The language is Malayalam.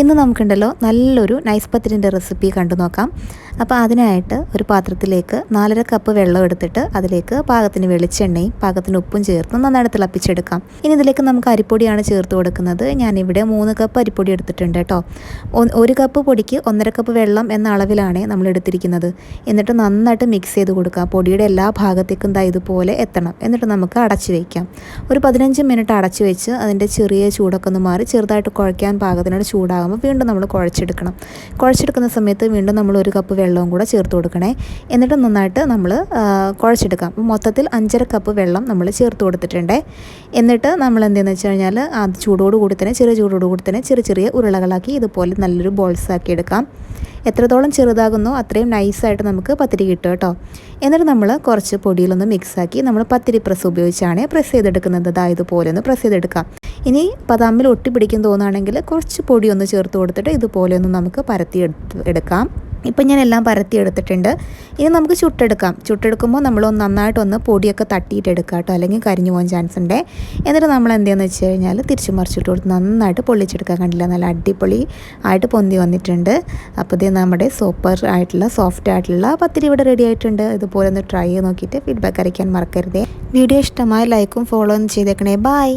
ഇന്ന് നമുക്കുണ്ടല്ലോ നല്ലൊരു നൈസ് പത്തിരിന്റെ റെസിപ്പി കണ്ടു നോക്കാം. അപ്പോൾ അതിനായിട്ട് ഒരു പാത്രത്തിലേക്ക് നാലര കപ്പ് വെള്ളം എടുത്തിട്ട് അതിലേക്ക് പാകത്തിന് വെളിച്ചെണ്ണയും പാകത്തിന് ഉപ്പും ചേർത്ത് നന്നായിട്ട് തിളപ്പിച്ചെടുക്കാം. ഇനി ഇതിലേക്ക് നമുക്ക് അരിപ്പൊടിയാണ് ചേർത്ത് കൊടുക്കുന്നത്. ഞാനിവിടെ മൂന്ന് കപ്പ് അരിപ്പൊടി എടുത്തിട്ടുണ്ട് കേട്ടോ. ഒരു കപ്പ് പൊടിക്ക് ഒന്നര കപ്പ് വെള്ളം എന്ന അളവിലാണ് നമ്മൾ എടുത്തിരിക്കുന്നത്. എന്നിട്ട് നന്നായിട്ട് മിക്സ് ചെയ്ത് കൊടുക്കുക. പൊടിയുടെ എല്ലാ ഭാഗത്തേക്കും ദാ ഇതുപോലെ എത്തണം. എന്നിട്ട് നമുക്ക് അടച്ചു വയ്ക്കാം ഒരു പതിനഞ്ച് മിനിറ്റ് അടച്ചു വെച്ച് അതിന്റെ ചെറിയ ചൂടൊക്കെ ഒന്ന് മാറി ചെറുതായിട്ട് കുഴയ്ക്കാൻ പാകത്തിനോട് ചൂടാകും ആകുമ്പോൾ വീണ്ടും നമ്മൾ കുഴച്ചെടുക്കണം. കുഴച്ചെടുക്കുന്ന സമയത്ത് വീണ്ടും നമ്മൾ ഒരു കപ്പ് വെള്ളവും കൂടെ ചേർത്ത് കൊടുക്കണേ. എന്നിട്ട് നന്നായിട്ട് നമ്മൾ കുഴച്ചെടുക്കാം. മൊത്തത്തിൽ അഞ്ചര കപ്പ് വെള്ളം നമ്മൾ ചേർത്ത് കൊടുത്തിട്ടുണ്ട്. എന്നിട്ട് നമ്മൾ എന്തെന്ന് വെച്ച് കഴിഞ്ഞാൽ അത് ചൂടോട് കൂടി തന്നെ ചെറിയ ചൂടോട് കൂടി തന്നെ ചെറിയ ചെറിയ ഉരുളകളാക്കി ഇതുപോലെ നല്ലൊരു ബോൾസ് ആക്കി എടുക്കാം. എത്രത്തോളം ചെറുതാകുന്നോ അത്രയും നൈസായിട്ട് നമുക്ക് പത്തിരി കിട്ടും കേട്ടോ. എന്നിട്ട് നമ്മൾ കുറച്ച് പൊടിയിലൊന്ന് മിക്സാക്കി നമ്മൾ പത്തിരി പ്രസ് ഉപയോഗിച്ചാണ് പ്രസ് ചെയ്തെടുക്കുന്നത്. അതായത് പോലെ ഒന്ന് പ്രസ് ചെയ്തെടുക്കാം. ഇനി ബദാമിൽ ഒട്ടിപ്പിടിക്കും തോന്നുകയാണെങ്കിൽ കുറച്ച് പൊടി ഒന്ന് ചേർത്ത് കൊടുത്തിട്ട് ഇതുപോലെ ഒന്ന് നമുക്ക് പരത്തി എടുക്കാം. ഇപ്പം ഞാൻ എല്ലാം പരത്തി എടുത്തിട്ടുണ്ട്. ഇനി നമുക്ക് ചുട്ടെടുക്കാം. ചുട്ടെടുക്കുമ്പോൾ നമ്മൾ നന്നായിട്ടൊന്ന് പൊടിയൊക്കെ തട്ടിയിട്ട് എടുക്കാം കേട്ടോ. അല്ലെങ്കിൽ കരിഞ്ഞു പോകാൻ ചാൻസ് ഉണ്ട്. എന്നിട്ട് നമ്മൾ എന്തെന്ന് വെച്ച് കഴിഞ്ഞാൽ തിരിച്ചു മറിച്ചിട്ട് കൊടുത്ത് നന്നായിട്ട് പൊള്ളിച്ചെടുക്കാൻ കണ്ടില്ല? നല്ല അടിപൊളി ആയിട്ട് പൊന്തി വന്നിട്ടുണ്ട്. അപ്പോൾ ഇത് നമ്മുടെ സൂപ്പർ ആയിട്ടുള്ള സോഫ്റ്റ് ആയിട്ടുള്ള പത്തിരി ഇവിടെ റെഡി ആയിട്ടുണ്ട്. ഇതുപോലെ ഒന്ന് ട്രൈ ചെയ്ത് നോക്കിയിട്ട് ഫീഡ്ബാക്ക് അറിയിക്കാൻ മറക്കരുതേ. വീഡിയോ ഇഷ്ടമായ ലൈക്കും ഫോളോ ചെയ്തേക്കണേ. ബൈ